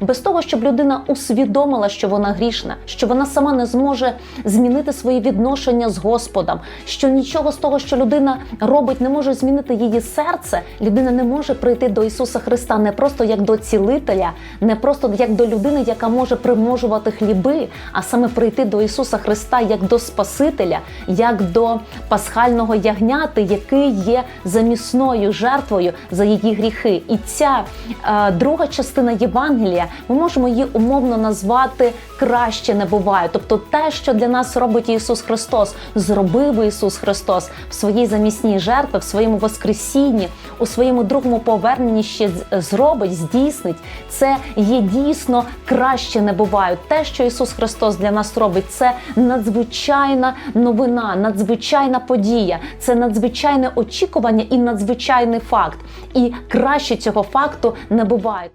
без того, щоб людина усвідомила, що вона грішна, що вона сама не зможе змінити свої відношення з Господом, що нічого з того, що людина робить, не може змінити її серце. Людина не може прийти до Ісуса Христа не просто як до цілителя, не просто як до людини, яка може примножувати хліби, а саме прийти до Ісуса Христа як до Спасителя, як до пасхального ягняти, який є замісною жертвою за її гріхи. І ця е, друга частина Євангелія, ми можемо її умовно назвати краще не буває. Тобто те, що для нас робить Ісус Христос, зробив Ісус Христос в своїй замісній жертві, в своєму Воскресінні, у своєму другому поверненні ще зробить, здійснить. Це є дійсно краще не буває. Те, що Ісус Христос для нас робить, це надзвичайна новина, надзвичайна подія, це надзвичайне очікування і надзвичайний факт. І краще цього факту не буває.